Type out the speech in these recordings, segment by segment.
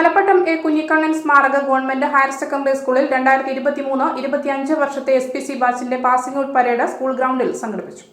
Malappattam A Kunhikannan സ്മാരക government higher secondary സ്കൂളിൽ രണ്ടായിരത്തി ഇരുപത്തിമൂന്ന് ഇരുപത്തിയഞ്ച് വർഷത്തെ എസ് പി സി ബാച്ചിന്റെ പാസിംഗ് ഔട്ട് പരേഡ് സ്കൂൾ ഗ്രൗണ്ടിൽ സംഘടിപ്പിച്ചു.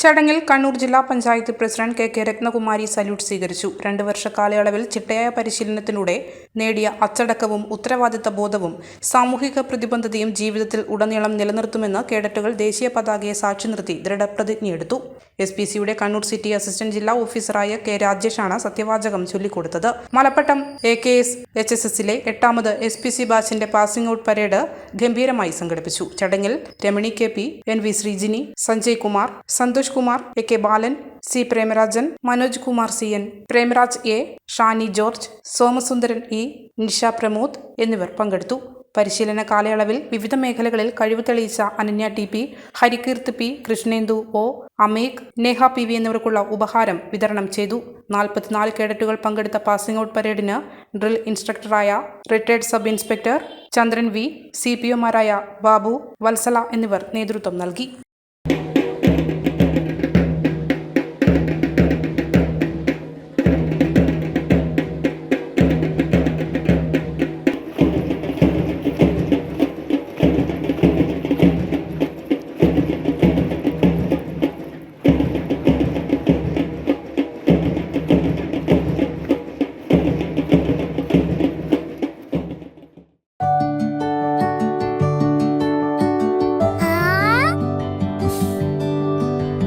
ചടങ്ങിൽ കണ്ണൂർ ജില്ലാ panchayat president K K Ratnakumari salute സ്വീകരിച്ചു. രണ്ട് വർഷ കാലയളവിൽ ചിട്ടയായ പരിശീലനത്തിലൂടെ നേടിയ അച്ചടക്കവും ഉത്തരവാദിത്ത ബോധവും സാമൂഹിക പ്രതിബദ്ധതയും ജീവിതത്തിൽ ഉടനീളം നിലനിർത്തുമെന്ന് കേഡറ്റുകൾ ദേശീയ പതാകയെ സാക്ഷി നിർത്തി ദൃഢപ്രതിജ്ഞയെടുത്തു. എസ് പി സിയുടെ കണ്ണൂർ സിറ്റി അസിസ്റ്റന്റ് ജില്ലാ ഓഫീസറായ കെ രാജേഷാണ് സത്യവാചകം ചൊല്ലിക്കൊടുത്തത്. Malappattam A K S H S എസിലെ എട്ടാമത് എസ് പി സി ബാച്ചിന്റെ പാസിംഗ് ഔട്ട് പരേഡ് ഗംഭീരമായി സംഘടിപ്പിച്ചു. ചടങ്ങിൽ Ramani K P N V Sreejini Sanjay Kumar Santhosh Kumar A K Balan C Premarajan Manoj Kumar C N Premaraj A Shani George Somasundaran E Nisha Pramod എന്നിവർ പങ്കെടുത്തു. പരിശീലന കാലയളവിൽ വിവിധ മേഖലകളിൽ കഴിവ് തെളിയിച്ച Ananya T P Harikeerth P Krishnendu O Amek Neha P V എന്നിവർക്കുള്ള ഉപഹാരം വിതരണം ചെയ്തു. നാൽപ്പത്തിനാല് കേഡറ്റുകൾ പങ്കെടുത്ത പാസിംഗ് ഔട്ട് പരേഡിന് drill ഇൻസ്ട്രക്ടറായ retired sub inspector Chandran V C P ഒമാരായ Babu Vatsala എന്നിവർ നേതൃത്വം നൽകി.